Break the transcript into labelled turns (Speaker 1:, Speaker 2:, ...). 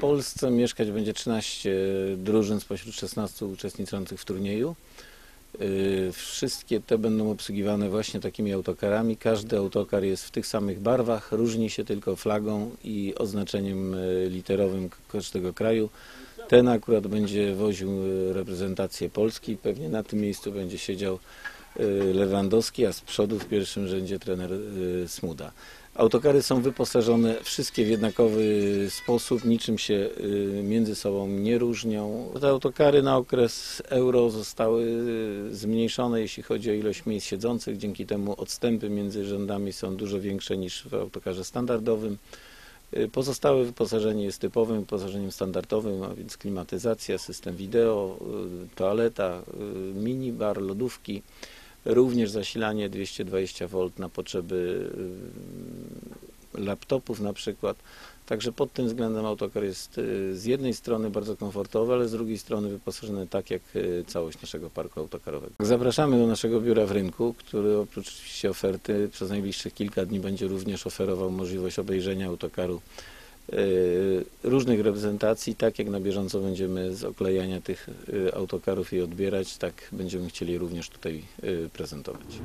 Speaker 1: Polsce mieszkać będzie 13 drużyn spośród 16 uczestniczących w turnieju. Y, Wszystkie te będą obsługiwane właśnie takimi autokarami. Każdy autokar jest w tych samych barwach, różni się tylko flagą i oznaczeniem y, literowym każdego kraju. Ten akurat będzie woził y, reprezentację Polski. Pewnie na tym miejscu będzie siedział Lewandowski, a z przodu w pierwszym rzędzie trener y, Smuda. Autokary są wyposażone wszystkie w jednakowy sposób, niczym się y, między sobą nie różnią. Te autokary na okres euro zostały y, zmniejszone, jeśli chodzi o ilość miejsc siedzących. Dzięki temu odstępy między rzędami są dużo większe niż w autokarze standardowym. Y, Pozostałe wyposażenie jest typowym wyposażeniem standardowym, a więc klimatyzacja, system wideo, y, toaleta, y, minibar, lodówki. Również zasilanie 220 V na potrzeby y, laptopów na przykład. Także pod tym względem autokar jest y, z jednej strony bardzo komfortowy, ale z drugiej strony wyposażony tak jak y, całość naszego parku autokarowego. Zapraszamy do naszego biura w rynku, który oprócz oferty przez najbliższych kilka dni będzie również oferował możliwość obejrzenia autokaru różnych reprezentacji. Tak jak na bieżąco będziemy z oklejania tych y, autokarów i odbierać, tak będziemy chcieli również tutaj y, prezentować.